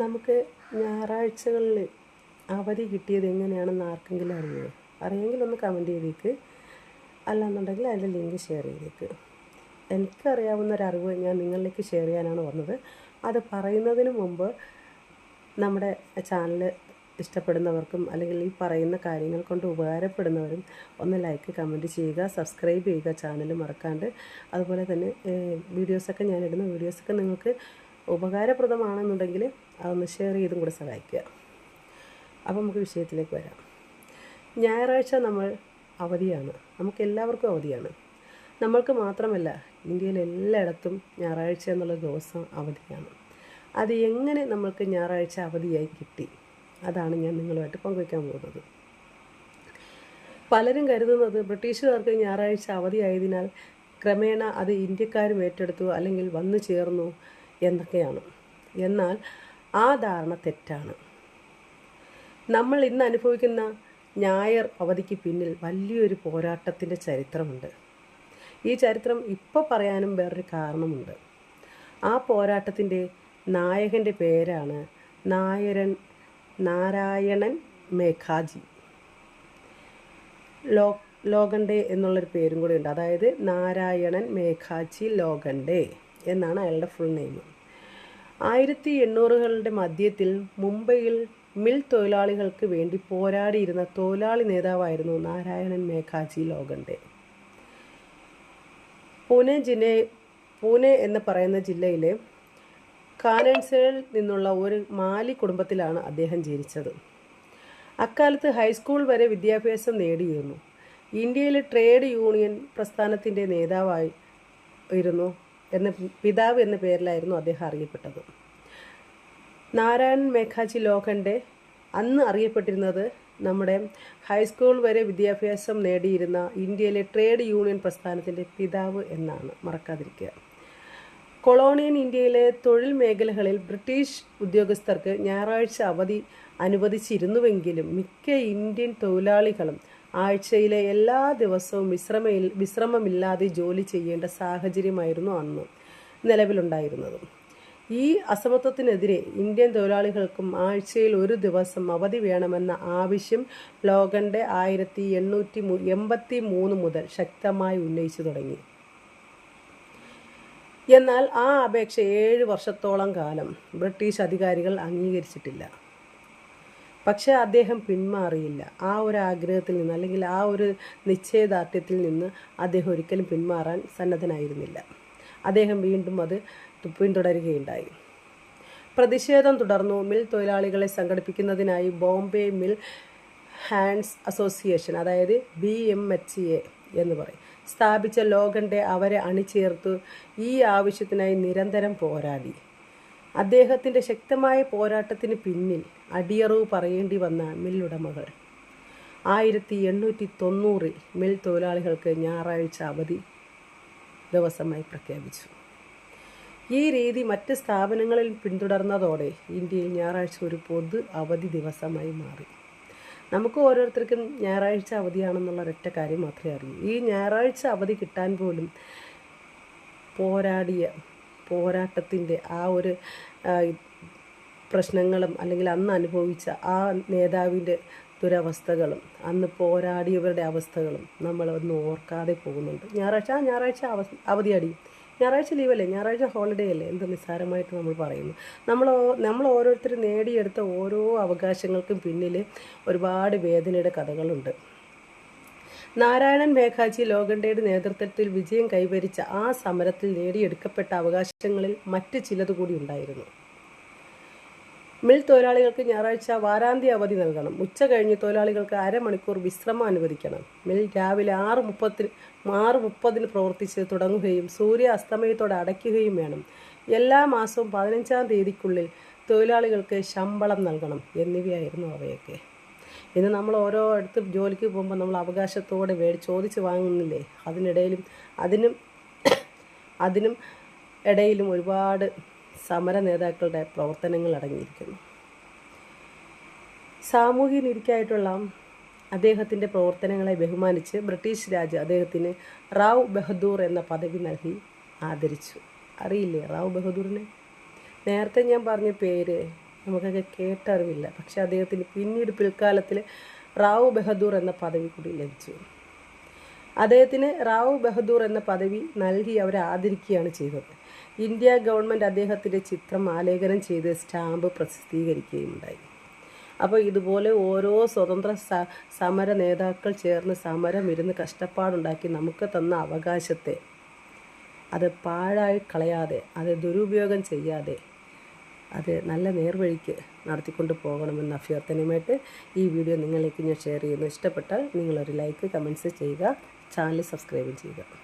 നമുക്ക് ഞായറാഴ്ചകളിൽ അവധി കിട്ടിയത് എങ്ങനെയാണെന്ന് ആർക്കെങ്കിലും അറിയുമോ അറിയെങ്കിൽ ഒന്ന് കമന്റ് ചെയ്തേക്ക്. അല്ലാന്നുണ്ടെങ്കിൽ അതിന്റെ ലിങ്ക് ഷെയർ ചെയ്തേക്ക്. എനിക്കറിയാവുന്ന ഒരു അറിവ് ഞാൻ നിങ്ങളിലേക്ക് ഷെയർ ചെയ്യാനാണ് വന്നത്. അത് പറയുന്നതിന് മുമ്പ് നമ്മുടെ ചാനൽ ഇഷ്ടപ്പെടുന്നവർക്കും അല്ലെങ്കിൽ ഈ പറയുന്ന കാര്യങ്ങൾ കൊണ്ട് ഉപകാരപ്പെടുന്നവരും ഒന്ന് ലൈക്ക് കമന്റ് ചെയ്യുക സബ്സ്ക്രൈബ് ചെയ്യുക ചാനൽ മറക്കാണ്ട്. അതുപോലെ തന്നെ വീഡിയോസൊക്കെ ഞാനിടുന്ന വീഡിയോസൊക്കെ നിങ്ങൾക്ക് ഉപകാരപ്രദമാണെന്നുണ്ടെങ്കിൽ അതൊന്ന് ഷെയർ ചെയ്തും കൂടെ സഹായിക്കുക. അപ്പോൾ നമുക്ക് വിഷയത്തിലേക്ക് വരാം. ഞായറാഴ്ച നമ്മൾ അവധിയാണ്. നമുക്ക് എല്ലാവർക്കും അവധിയാണ്. നമ്മൾക്ക് മാത്രമല്ല ഇന്ത്യയിൽ എല്ലായിടത്തും ഞായറാഴ്ച എന്നുള്ള ദിവസം അവധിയാണ്. അത് എങ്ങനെ നമ്മൾക്ക് ഞായറാഴ്ച അവധിയായി കിട്ടി? അതാണ് ഞാൻ നിങ്ങളുമായിട്ട് പങ്കുവയ്ക്കാൻ പോകുന്നത്. പലരും കരുതുന്നത് ബ്രിട്ടീഷുകാർക്ക് ഞായറാഴ്ച അവധിയായതിനാൽ ക്രമേണ അത് ഇന്ത്യക്കാരും ഏറ്റെടുത്തു അല്ലെങ്കിൽ വന്നു ചേർന്നു എന്നൊക്കെയാണ്. എന്നാൽ ആ ധാരണ തെറ്റാണ്. നമ്മൾ ഇന്ന് അനുഭവിക്കുന്ന ഞായർ അവധിക്ക് പിന്നിൽ വലിയൊരു പോരാട്ടത്തിന്റെ ചരിത്രമുണ്ട്. ഈ ചരിത്രം ഇപ്പോൾ പറയാനും വേറൊരു കാരണമുണ്ട്. ആ പോരാട്ടത്തിന്റെ നായകന്റെ പേരാണ് നായരൻ നാരായണൻ മേഘാജി. ലോ ലോകണ്ടെ എന്നുള്ളൊരു പേരും കൂടെ ഉണ്ട്. അതായത് നാരായണൻ മേഘാജി ലോകണ്ടെ എന്നാണ് അയാളുടെ ഫുൾ നെയിം. ആയിരത്തി എണ്ണൂറുകളുടെ മധ്യത്തിൽ മുംബൈയിൽ മിൽ തൊഴിലാളികൾക്ക് വേണ്ടി പോരാടിയിരുന്ന തൊഴിലാളി നേതാവായിരുന്നു നാരായണൻ മേഘാജി ലോകണ്ടെ പൂനെ ജില്ല പൂനെ എന്ന് പറയുന്ന ജില്ലയിലെ കാനൻസിൽ നിന്നുള്ള ഒരു മാലി കുടുംബത്തിലാണ് അദ്ദേഹം ജനിച്ചത്. അക്കാലത്ത് ഹൈസ്കൂൾ വരെ വിദ്യാഭ്യാസം നേടിയിരുന്നു. ഇന്ത്യയിലെ ട്രേഡ് യൂണിയൻ പ്രസ്ഥാനത്തിന്റെ നേതാവായി ഇരുന്നു എന്ന പിതാവ് എന്ന പേരിലായിരുന്നു അദ്ദേഹം അറിയപ്പെട്ടത്. നാരായൺ മേഘാജി ലോഖണ്ഡെ അന്ന് അറിയപ്പെട്ടിരുന്നത് നമ്മുടെ ഹൈസ്കൂൾ വരെ വിദ്യാഭ്യാസം നേടിയിരുന്ന ഇന്ത്യയിലെ ട്രേഡ് യൂണിയൻ പ്രസ്ഥാനത്തിന്റെ പിതാവ് എന്നാണ് മറക്കാതിരിക്കുക. കൊളോണിയൻ ഇന്ത്യയിലെ തൊഴിൽ മേഖലകളിൽ ബ്രിട്ടീഷ് ഉദ്യോഗസ്ഥർക്ക് ഞായറാഴ്ച അവധി അനുവദിച്ചിരുന്നുവെങ്കിലും മിക്ക ഇന്ത്യൻ തൊഴിലാളികളും ആഴ്ചയിലെ എല്ലാ ദിവസവും വിശ്രമ വിശ്രമമില്ലാതെ ജോലി ചെയ്യേണ്ട സാഹചര്യമായിരുന്നു അന്ന് നിലവിലുണ്ടായിരുന്നത്. ഈ അസമത്വത്തിനെതിരെ ഇന്ത്യൻ തൊഴിലാളികൾക്കും ആഴ്ചയിൽ ഒരു ദിവസം അവധി വേണമെന്ന ആവശ്യം ലോകന്റെ ആയിരത്തി എണ്ണൂറ്റി എൺപത്തി മൂന്ന് മുതൽ ശക്തമായി ഉന്നയിച്ചു തുടങ്ങി. എന്നാൽ ആ അപേക്ഷ ഏഴ് വർഷത്തോളം കാലം ബ്രിട്ടീഷ് അധികാരികൾ അംഗീകരിച്ചിട്ടില്ല. പക്ഷേ അദ്ദേഹം പിന്മാറിയില്ല. ആ ഒരു ആഗ്രഹത്തിൽ നിന്ന് അല്ലെങ്കിൽ ആ ഒരു നിശ്ചയദാർഢ്യത്തിൽ നിന്ന് അദ്ദേഹം ഒരിക്കലും പിന്മാറാൻ സന്നദ്ധനായിരുന്നില്ല. അദ്ദേഹം വീണ്ടും അത് പിന്തുടരുകയുണ്ടായി പ്രതിഷേധം തുടർന്നു. മിൽ തൊഴിലാളികളെ സംഘടിപ്പിക്കുന്നതിനായി ബോംബെ മിൽ ഹാൻഡ്സ് അസോസിയേഷൻ അതായത് ബി എം എച്ച് എ എന്ന് പറയും സ്ഥാപിച്ച ലോഗന്റെ അവരെ അണിചേർത്തു. ഈ ആവശ്യത്തിനായി നിരന്തരം പോരാടി. അദ്ദേഹത്തിന്റെ ശക്തമായ പോരാട്ടത്തിന് പിന്നിൽ അടിയറവ് പറയേണ്ടി വന്ന മില്ലുടമകൾ ആയിരത്തി എണ്ണൂറ്റി തൊണ്ണൂറിൽ മിൽ തൊഴിലാളികൾക്ക് ഞായറാഴ്ച അവധി ദിവസമായി പ്രഖ്യാപിച്ചു. ഈ രീതി മറ്റ് സ്ഥാപനങ്ങളിൽ പിന്തുടർന്നതോടെ ഇന്ത്യയിൽ ഞായറാഴ്ച ഒരു പൊതു അവധി ദിവസമായി മാറി. നമുക്ക് ഓരോരുത്തർക്കും ഞായറാഴ്ച അവധിയാണെന്നുള്ള ഒരൊറ്റ കാര്യം മാത്രമേ അറിയൂ. ഈ ഞായറാഴ്ച അവധി കിട്ടാൻ പോലും പോരാടിയ പോരാട്ടത്തിന്റെ ആ ഒരു പ്രശ്നങ്ങളും അല്ലെങ്കിൽ അന്ന് അനുഭവിച്ച ആ നേതാവിന്റെ ദുരവസ്ഥകളും അന്ന് പോരാടിയവരുടെ അവസ്ഥകളും നമ്മൾ ഒന്ന് ഓർക്കാതെ പോകുന്നുണ്ട്. ഞായറാഴ്ച ഞായറാഴ്ച അവ അവധിയടി. ഞായറാഴ്ച ലീവല്ലേ? ഞായറാഴ്ച ഹോളിഡേ അല്ലേ? എന്ത് നിസ്സാരമായിട്ട് നമ്മൾ പറയുന്നു. നമ്മൾ നമ്മൾ ഓരോരുത്തർ നേടിയെടുത്ത ഓരോ അവകാശങ്ങൾക്കും പിന്നിൽ ഒരുപാട് വേദനയുടെ കഥകളുണ്ട്. നാരായണൻ മേഘാജി ലോകണ്ടയുടെ നേതൃത്വത്തിൽ വിജയം കൈവരിച്ച ആ സമരത്തിൽ നേടിയെടുക്കപ്പെട്ട അവകാശങ്ങളിൽ മറ്റ് ചിലത് കൂടി ഉണ്ടായിരുന്നു. മിൽ തൊഴിലാളികൾക്ക് ഞായറാഴ്ച വാരാന്ത്യ അവധി നൽകണം. ഉച്ച കഴിഞ്ഞ് തൊഴിലാളികൾക്ക് അരമണിക്കൂർ വിശ്രമം അനുവദിക്കണം. മിൽ രാവിലെ ആറ് മുപ്പത്തിന് ആറ് മുപ്പതിന് പ്രവർത്തിച്ച് തുടങ്ങുകയും സൂര്യ അസ്തമയത്തോടെ അടയ്ക്കുകയും വേണം. എല്ലാ മാസവും പതിനഞ്ചാം തീയതിക്കുള്ളിൽ തൊഴിലാളികൾക്ക് ശമ്പളം നൽകണം എന്നിവയായിരുന്നു അവയൊക്കെ. ഇന്ന് നമ്മൾ ഓരോ അടുത്ത് ജോലിക്ക് പോകുമ്പോൾ നമ്മൾ അവകാശത്തോടെ വേടി ചോദിച്ച് വാങ്ങുന്നില്ലേ? അതിനിടയിലും അതിനും അതിനും ഇടയിലും ഒരുപാട് സമര നേതാക്കളുടെ പ്രവർത്തനങ്ങൾ അടങ്ങിയിരിക്കുന്നു. സാമൂഹ്യ നിരിക്കായിട്ടുള്ള അദ്ദേഹത്തിന്റെ പ്രവർത്തനങ്ങളെ ബഹുമാനിച്ച് ബ്രിട്ടീഷ് രാജ് അദ്ദേഹത്തിന് റാവ് ബഹദൂർ എന്ന പദവി നൽകി ആദരിച്ചു. അറിയില്ലേ റാവ് ബഹദൂറിനെ? നേരത്തെ ഞാൻ പറഞ്ഞ പേര് നമുക്കൊക്കെ കേട്ടറിവില്ല. പക്ഷെ അദ്ദേഹത്തിന് പിന്നീട് പിൽക്കാലത്തിൽ റാവു ബഹദൂർ എന്ന പദവി കൂടി ലഭിച്ചു. അദ്ദേഹത്തിന് റാവു ബഹദൂർ എന്ന പദവി നൽകി അവരെ ആദരിക്കുകയാണ് ചെയ്തത്. ഇന്ത്യ ഗവൺമെന്റ് അദ്ദേഹത്തിന്റെ ചിത്രം ആലേഖനം ചെയ്ത് സ്റ്റാമ്പ് പ്രസിദ്ധീകരിക്കുകയും ഉണ്ടായി അപ്പോൾ ഇതുപോലെ ഓരോ സ്വതന്ത്ര സമര നേതാക്കൾ ചേർന്ന് സമരം ഇരുന്ന് കഷ്ടപ്പാടുണ്ടാക്കി നമുക്ക് തന്ന അവകാശത്തെ അത് പാഴായി കളയാതെ അത് ദുരുപയോഗം ചെയ്യാതെ അത് നല്ല നേർവഴിക്ക് നടത്തിക്കൊണ്ട് പോകണമെന്ന അഭ്യർത്ഥനയുമായിട്ട് ഈ വീഡിയോ നിങ്ങളിലേക്ക് ഞാൻ ഷെയർ ചെയ്യുന്നു. ഇഷ്ടപ്പെട്ടാൽ നിങ്ങളൊരു ലൈക്ക് കമന്റ്സ് ചെയ്യുക ചാനൽ സബ്സ്ക്രൈബ് ചെയ്യുക.